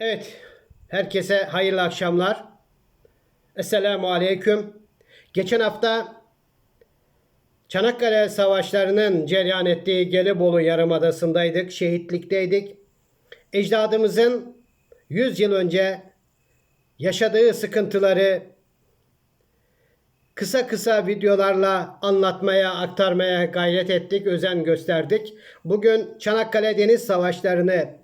Evet, herkese hayırlı akşamlar. Esselamu Aleyküm. Geçen hafta Çanakkale Savaşları'nın cereyan ettiği Gelibolu Yarımadası'ndaydık, şehitlikteydik. Ecdadımızın 100 yıl önce yaşadığı sıkıntıları kısa kısa videolarla anlatmaya, aktarmaya gayret ettik, özen gösterdik. Bugün Çanakkale Deniz Savaşları'nı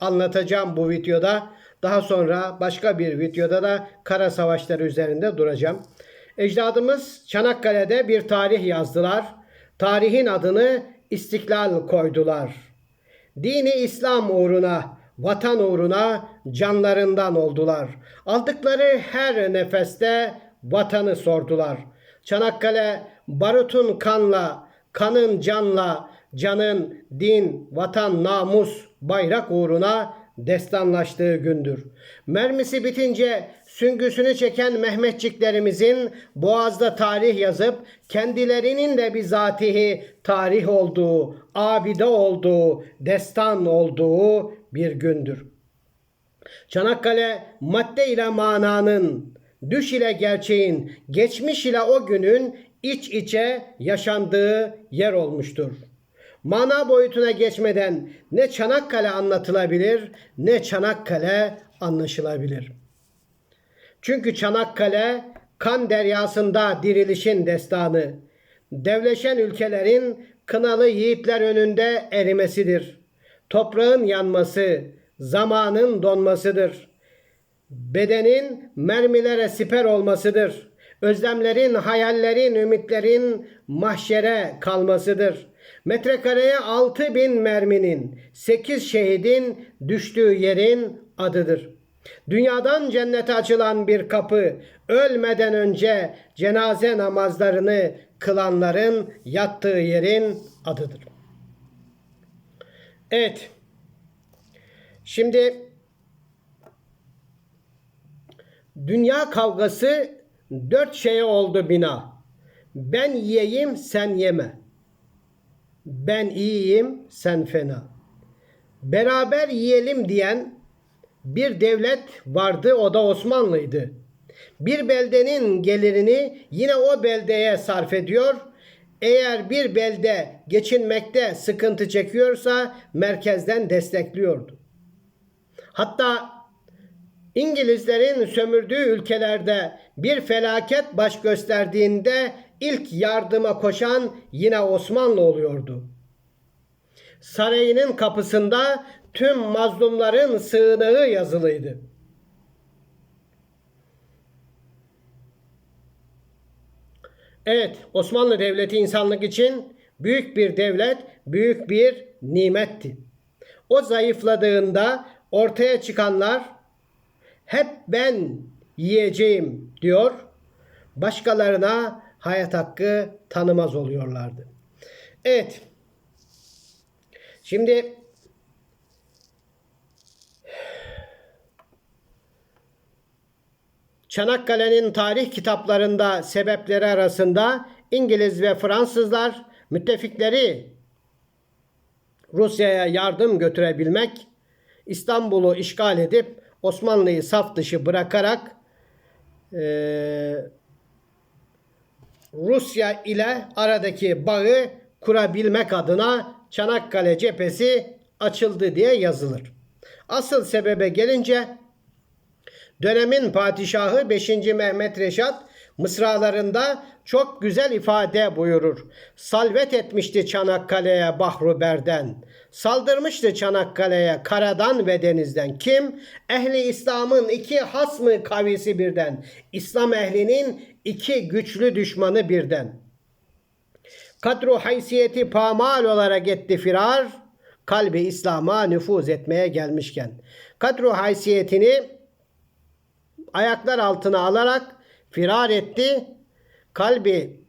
anlatacağım bu videoda. Daha sonra başka bir videoda da kara savaşları üzerinde duracağım. Ecdadımız Çanakkale'de bir tarih yazdılar. Tarihin adını İstiklal koydular. Dini İslam uğruna, vatan uğruna canlarından oldular. Aldıkları her nefeste vatanı sordular. Çanakkale barutun kanla, kanın canla, canın din, vatan, namus, bayrak uğruna destanlaştığı gündür. Mermisi bitince süngüsünü çeken Mehmetçiklerimizin boğazda tarih yazıp kendilerinin de bizatihi tarih olduğu, abide olduğu, destan olduğu bir gündür. Çanakkale madde ile mananın, düş ile gerçeğin, geçmiş ile o günün iç içe yaşandığı yer olmuştur. Mana boyutuna geçmeden ne Çanakkale anlatılabilir ne Çanakkale anlaşılabilir. Çünkü Çanakkale kan deryasında dirilişin destanı, devleşen ülkelerin kınalı yiğitler önünde erimesidir. Toprağın yanması, zamanın donmasıdır. Bedenin mermilere siper olmasıdır. Özlemlerin, hayallerin, ümitlerin mahşere kalmasıdır. Metrekareye 6 bin merminin, 8 şehidin düştüğü yerin adıdır. Dünyadan cennete açılan bir kapı, ölmeden önce cenaze namazlarını kılanların yattığı yerin adıdır. Evet. Şimdi dünya kavgası dört şeye oldu bina. Ben yiyeyim sen yeme. Ben iyiyim sen fena. Beraber yiyelim diyen bir devlet vardı o da Osmanlı'ydı. Bir beldenin gelirini yine o beldeye sarf ediyor. Eğer bir belde geçinmekte sıkıntı çekiyorsa merkezden destekliyordu. Hatta İngilizlerin sömürdüğü ülkelerde bir felaket baş gösterdiğinde ilk yardıma koşan yine Osmanlı oluyordu. Sarayının kapısında tüm mazlumların sığınağı yazılıydı. Evet, Osmanlı Devleti insanlık için büyük bir devlet, büyük bir nimetti. O zayıfladığında ortaya çıkanlar hep ben yiyeceğim diyor. Başkalarına hayat hakkı tanımaz oluyorlardı. Evet. Şimdi Çanakkale'nin tarih kitaplarında sebepleri arasında İngiliz ve Fransızlar müttefikleri Rusya'ya yardım götürebilmek, İstanbul'u işgal edip Osmanlı'yı saf dışı bırakarak e, Rusya ile aradaki bağı kurabilmek adına Çanakkale cephesi açıldı diye yazılır. Asıl sebebe gelince dönemin padişahı 5. Mehmet Reşat mısralarında çok güzel ifade buyurur. Salvet etmişti Çanakkale'ye Bahru Berden. Saldırmıştı Çanakkale'ye karadan ve denizden. Kim? Ehli İslam'ın iki hasmı kavisi birden. İslam ehlinin iki güçlü düşmanı birden. Kadru haysiyeti pamal olarak etti firar. Kalbi İslam'a nüfuz etmeye gelmişken. Kadru haysiyetini ayaklar altına alarak firar etti. Kalbi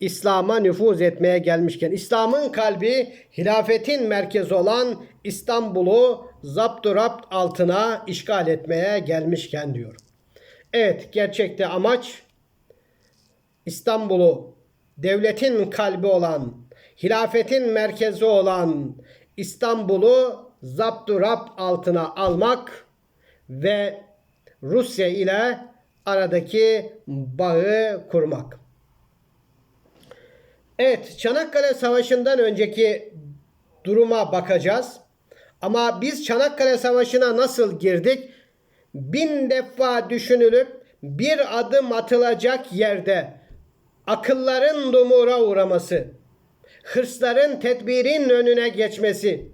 İslam'a nüfuz etmeye gelmişken İslam'ın kalbi hilafetin merkezi olan İstanbul'u zapturapt altına işgal etmeye gelmişken diyor. Evet gerçekte amaç İstanbul'u devletin kalbi olan, hilafetin merkezi olan İstanbul'u zapturapt altına almak ve Rusya ile aradaki bağı kurmak. Evet, Çanakkale Savaşı'ndan önceki duruma bakacağız. Ama biz Çanakkale Savaşı'na nasıl girdik? Bin defa düşünülüp bir adım atılacak yerde akılların dumura uğraması, hırsların tedbirin önüne geçmesi,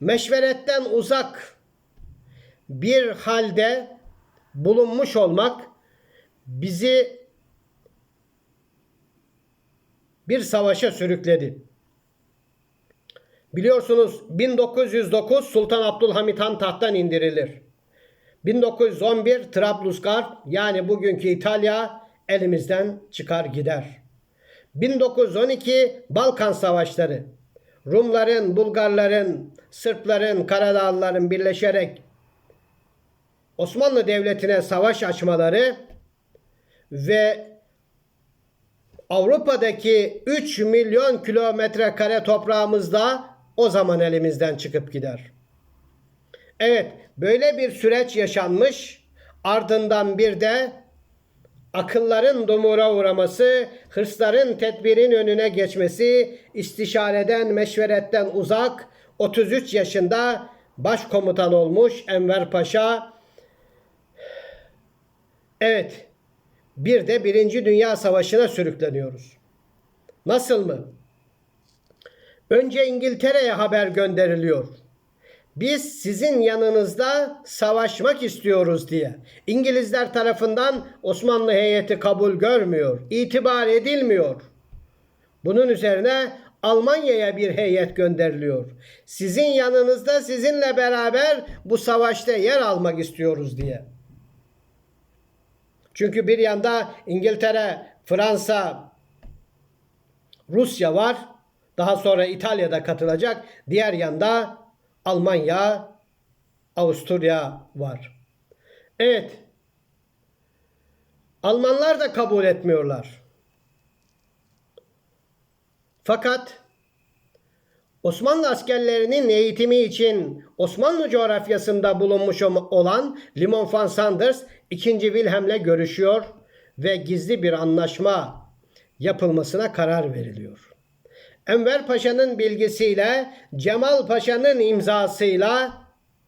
meşveretten uzak bir halde bulunmuş olmak bizi bir savaşa sürükledi. Biliyorsunuz 1909 Sultan Abdülhamit Han tahttan indirilir. 1911 Trablusgarp yani bugünkü İtalya elimizden çıkar gider. 1912 Balkan Savaşları. Rumların, Bulgarların, Sırpların, Karadağlıların birleşerek Osmanlı Devleti'ne savaş açmaları ve Avrupa'daki 3 milyon kilometre kare toprağımızda o zaman elimizden çıkıp gider. Evet, böyle bir süreç yaşanmış. Ardından bir de akılların dumura uğraması, hırsların tedbirin önüne geçmesi, istişareden, meşveretten uzak 33 yaşında başkomutan olmuş Enver Paşa. Evet, bir de Birinci Dünya Savaşı'na sürükleniyoruz. Nasıl mı? Önce İngiltere'ye haber gönderiliyor. Biz sizin yanınızda savaşmak istiyoruz diye. İngilizler tarafından Osmanlı heyeti kabul görmüyor, itibar edilmiyor. Bunun üzerine Almanya'ya bir heyet gönderiliyor. Sizin yanınızda sizinle beraber bu savaşta yer almak istiyoruz diye. Çünkü bir yanda İngiltere, Fransa, Rusya var. Daha sonra İtalya'da katılacak. Diğer yanda Almanya, Avusturya var. Evet. Almanlar da kabul etmiyorlar. Fakat Osmanlı askerlerinin eğitimi için Osmanlı coğrafyasında bulunmuş olan Limon van Sanders 2. Wilhelm'le görüşüyor ve gizli bir anlaşma yapılmasına karar veriliyor. Enver Paşa'nın bilgisiyle Cemal Paşa'nın imzasıyla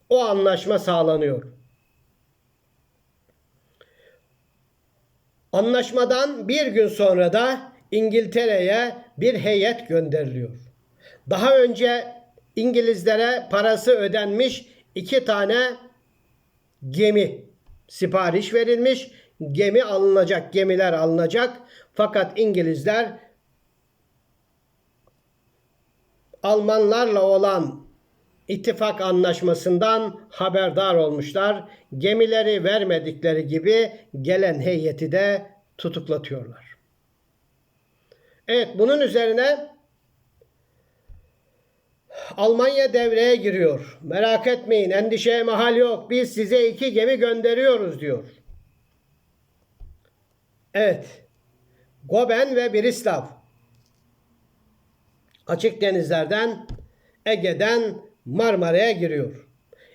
o anlaşma sağlanıyor. Anlaşmadan bir gün sonra da İngiltere'ye bir heyet gönderiliyor. Daha önce İngilizlere parası ödenmiş iki tane gemi sipariş verilmiş. Gemi alınacak, gemiler alınacak. Fakat İngilizler Almanlarla olan ittifak anlaşmasından haberdar olmuşlar. Gemileri vermedikleri gibi gelen heyeti de tutuklatıyorlar. Evet bunun üzerine Almanya devreye giriyor. Merak etmeyin endişeye mahal yok. Biz size iki gemi gönderiyoruz diyor. Evet. Goben ve Birislav. Açık denizlerden Ege'den Marmara'ya giriyor.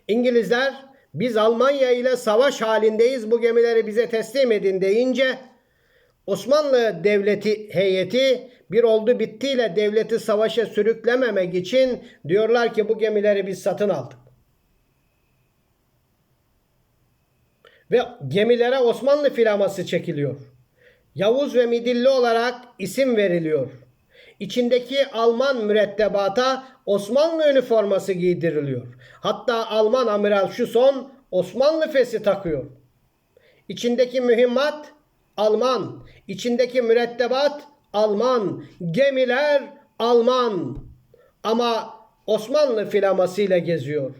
İngilizler biz Almanya ile savaş halindeyiz bu gemileri bize teslim edin deyince Osmanlı Devleti heyeti bir oldu bittiyle devleti savaşa sürüklememek için diyorlar ki bu gemileri biz satın aldık. Ve gemilere Osmanlı filaması çekiliyor. Yavuz ve Midilli olarak isim veriliyor. İçindeki Alman mürettebata Osmanlı üniforması giydiriliyor. Hatta Alman amiral Şuson Osmanlı fesi takıyor. İçindeki mühimmat Alman, içindeki mürettebat Alman, gemiler Alman. Ama Osmanlı filamasıyla geziyor.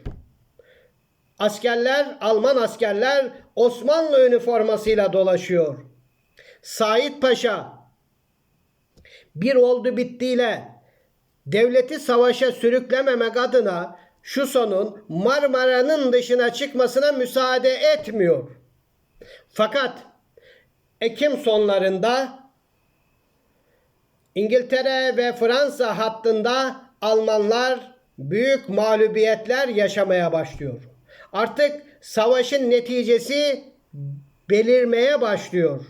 Askerler, Alman askerler Osmanlı üniformasıyla dolaşıyor. Said Paşa bir oldu bittiyle devleti savaşa sürüklememek adına şu sonun Marmara'nın dışına çıkmasına müsaade etmiyor. Fakat Ekim sonlarında İngiltere ve Fransa hattında Almanlar büyük mağlubiyetler yaşamaya başlıyor. Artık savaşın neticesi belirmeye başlıyor.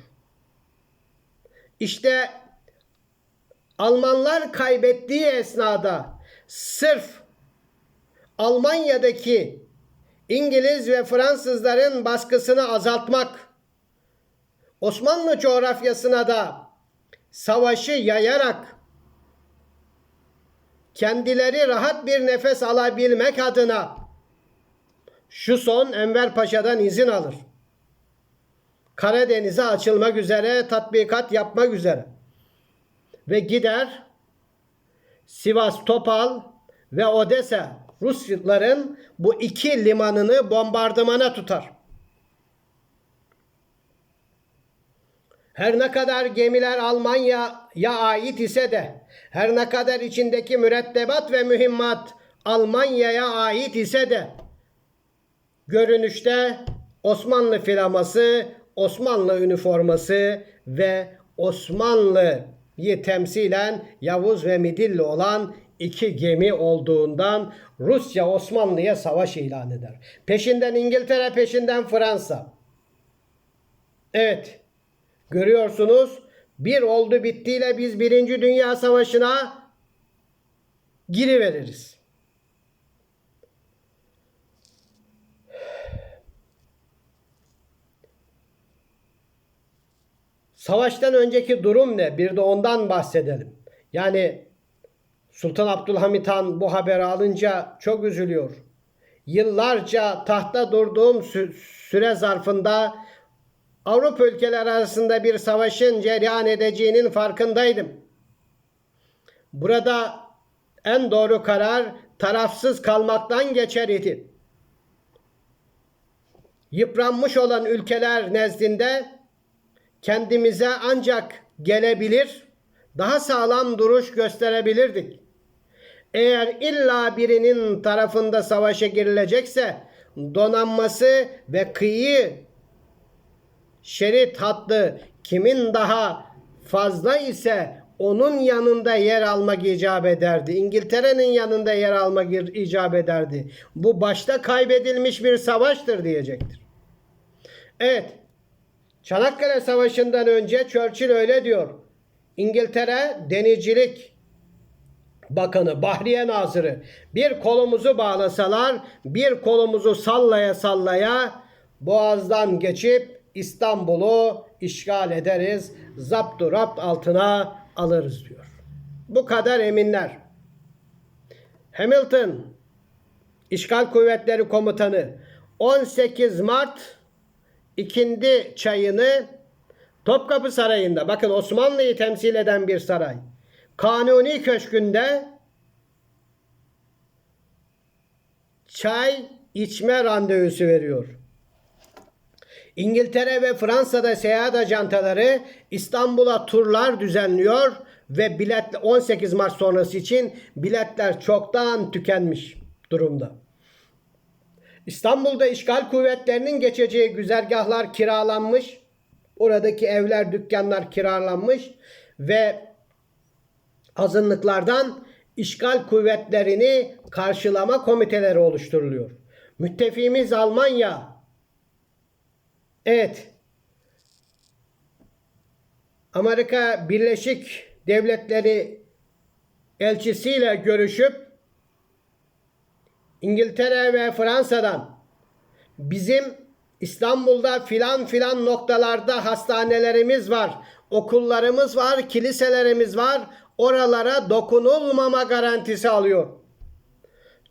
İşte Almanlar kaybettiği esnada sırf Almanya'daki İngiliz ve Fransızların baskısını azaltmak, Osmanlı coğrafyasına da savaşı yayarak kendileri rahat bir nefes alabilmek adına şu son Enver Paşa'dan izin alır. Karadeniz'e açılmak üzere, tatbikat yapmak üzere. Ve gider Sivas, Topal ve Odessa Rusların bu iki limanını bombardımana tutar. Her ne kadar gemiler Almanya'ya ait ise de, her ne kadar içindeki mürettebat ve mühimmat Almanya'ya ait ise de, görünüşte Osmanlı filaması, Osmanlı üniforması ve Osmanlı'yı temsilen Yavuz ve Midilli olan iki gemi olduğundan Rusya Osmanlı'ya savaş ilan eder. Peşinden İngiltere, peşinden Fransa. Evet, Görüyorsunuz bir oldu bittiyle biz Birinci Dünya Savaşı'na giriveririz. Savaştan önceki durum ne? Bir de ondan bahsedelim. Yani Sultan Abdülhamit Han bu haberi alınca çok üzülüyor. Yıllarca tahta durduğum süre zarfında Avrupa ülkeleri arasında bir savaşın cereyan edeceğinin farkındaydım. Burada en doğru karar tarafsız kalmaktan geçer idi. Yıpranmış olan ülkeler nezdinde kendimize ancak gelebilir, daha sağlam duruş gösterebilirdik. Eğer illa birinin tarafında savaşa girilecekse donanması ve kıyı şerit hattı kimin daha fazla ise onun yanında yer almak icap ederdi. İngiltere'nin yanında yer almak icap ederdi. Bu başta kaybedilmiş bir savaştır diyecektir. Evet. Çanakkale Savaşı'ndan önce Churchill öyle diyor. İngiltere denizcilik bakanı, Bahriye Nazırı bir kolumuzu bağlasalar bir kolumuzu sallaya sallaya boğazdan geçip İstanbul'u işgal ederiz, zaptu rapt altına alırız diyor. Bu kadar eminler. Hamilton, İşgal Kuvvetleri Komutanı 18 Mart ikindi çayını Topkapı Sarayı'nda, bakın Osmanlı'yı temsil eden bir saray, Kanuni Köşkü'nde çay içme randevusu veriyor. İngiltere ve Fransa'da seyahat ajantaları İstanbul'a turlar düzenliyor ve bilet 18 Mart sonrası için biletler çoktan tükenmiş durumda. İstanbul'da işgal kuvvetlerinin geçeceği güzergahlar kiralanmış. Oradaki evler, dükkanlar kiralanmış ve azınlıklardan işgal kuvvetlerini karşılama komiteleri oluşturuluyor. Müttefiğimiz Almanya Evet. Amerika Birleşik Devletleri elçisiyle görüşüp İngiltere ve Fransa'dan bizim İstanbul'da filan filan noktalarda hastanelerimiz var, okullarımız var, kiliselerimiz var. Oralara dokunulmama garantisi alıyor.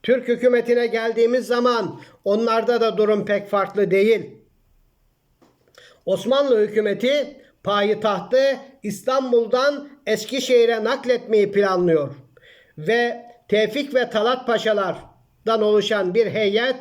Türk hükümetine geldiğimiz zaman onlarda da durum pek farklı değil. Osmanlı hükümeti payitahtı İstanbul'dan Eskişehir'e nakletmeyi planlıyor. Ve Tevfik ve Talat Paşalardan oluşan bir heyet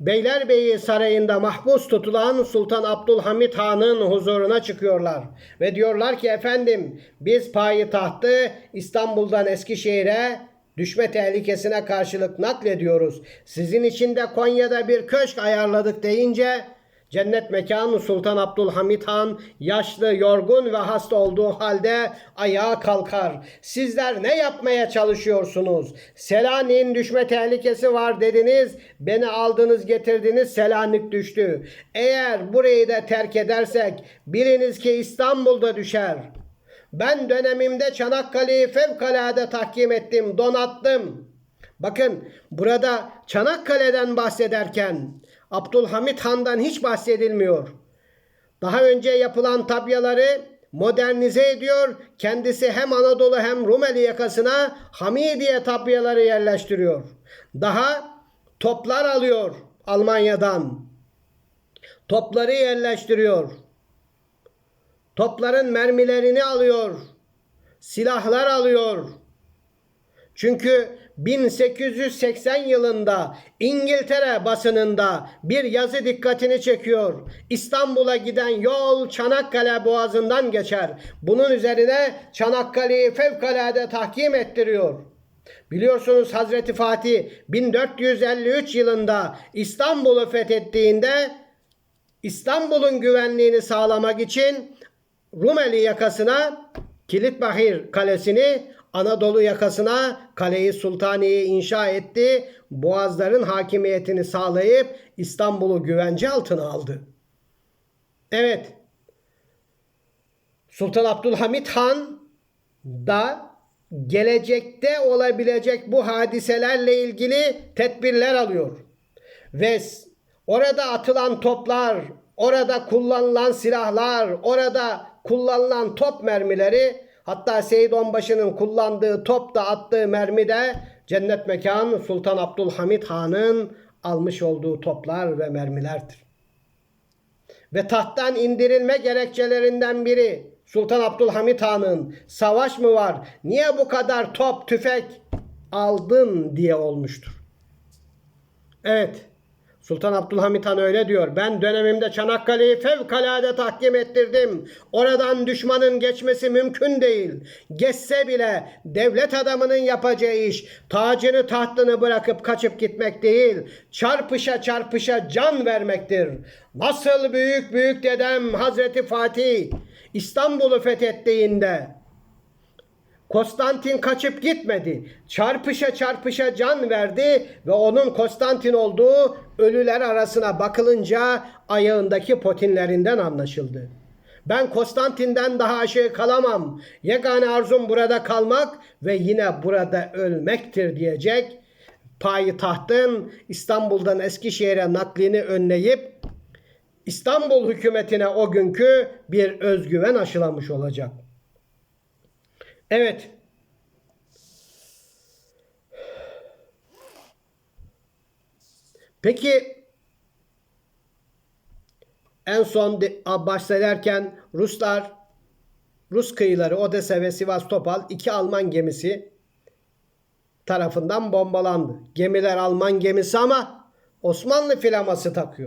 Beylerbeyi Sarayı'nda mahpus tutulan Sultan Abdülhamit Han'ın huzuruna çıkıyorlar. Ve diyorlar ki efendim biz payitahtı İstanbul'dan Eskişehir'e düşme tehlikesine karşılık naklediyoruz. Sizin için de Konya'da bir köşk ayarladık deyince Cennet mekanı Sultan Abdülhamit Han yaşlı, yorgun ve hasta olduğu halde ayağa kalkar. Sizler ne yapmaya çalışıyorsunuz? Selanik'in düşme tehlikesi var dediniz. Beni aldınız getirdiniz Selanik düştü. Eğer burayı da terk edersek biriniz ki İstanbul'da düşer. Ben dönemimde Çanakkale'yi fevkalade tahkim ettim, donattım. Bakın burada Çanakkale'den bahsederken Abdülhamit Han'dan hiç bahsedilmiyor. Daha önce yapılan tabyaları modernize ediyor. Kendisi hem Anadolu hem Rumeli yakasına Hamidiye tabyaları yerleştiriyor. Daha toplar alıyor Almanya'dan. Topları yerleştiriyor. Topların mermilerini alıyor. Silahlar alıyor. Çünkü 1880 yılında İngiltere basınında bir yazı dikkatini çekiyor. İstanbul'a giden yol Çanakkale Boğazı'ndan geçer. Bunun üzerine Çanakkale'yi fevkalade tahkim ettiriyor. Biliyorsunuz Hazreti Fatih 1453 yılında İstanbul'u fethettiğinde İstanbul'un güvenliğini sağlamak için Rumeli yakasına Kilitbahir Kalesi'ni Anadolu yakasına Kaleyi Sultaniye'yi inşa etti. Boğazların hakimiyetini sağlayıp İstanbul'u güvence altına aldı. Evet. Sultan Abdülhamit Han da gelecekte olabilecek bu hadiselerle ilgili tedbirler alıyor. Ve orada atılan toplar, orada kullanılan silahlar, orada kullanılan top mermileri hatta Seyit Onbaşı'nın kullandığı top da attığı mermi de cennet mekan Sultan Abdülhamit Han'ın almış olduğu toplar ve mermilerdir. Ve tahttan indirilme gerekçelerinden biri Sultan Abdülhamit Han'ın savaş mı var? Niye bu kadar top, tüfek aldın diye olmuştur. Evet. Sultan Abdülhamit Han öyle diyor. Ben dönemimde Çanakkale'yi fevkalade tahkim ettirdim. Oradan düşmanın geçmesi mümkün değil. Geçse bile devlet adamının yapacağı iş tacını tahtını bırakıp kaçıp gitmek değil. Çarpışa çarpışa can vermektir. Nasıl büyük büyük dedem Hazreti Fatih İstanbul'u fethettiğinde Konstantin kaçıp gitmedi. Çarpışa çarpışa can verdi ve onun Konstantin olduğu ölüler arasına bakılınca ayağındaki potinlerinden anlaşıldı. Ben Konstantin'den daha aşağı kalamam. Yegane arzum burada kalmak ve yine burada ölmektir diyecek. Payitahtın İstanbul'dan Eskişehir'e naklini önleyip İstanbul hükümetine o günkü bir özgüven aşılamış olacak. Evet. Peki en son de, bahsederken Ruslar Rus kıyıları Odessa ve Sivastopol iki Alman gemisi tarafından bombalandı. Gemiler Alman gemisi ama Osmanlı flaması takıyor.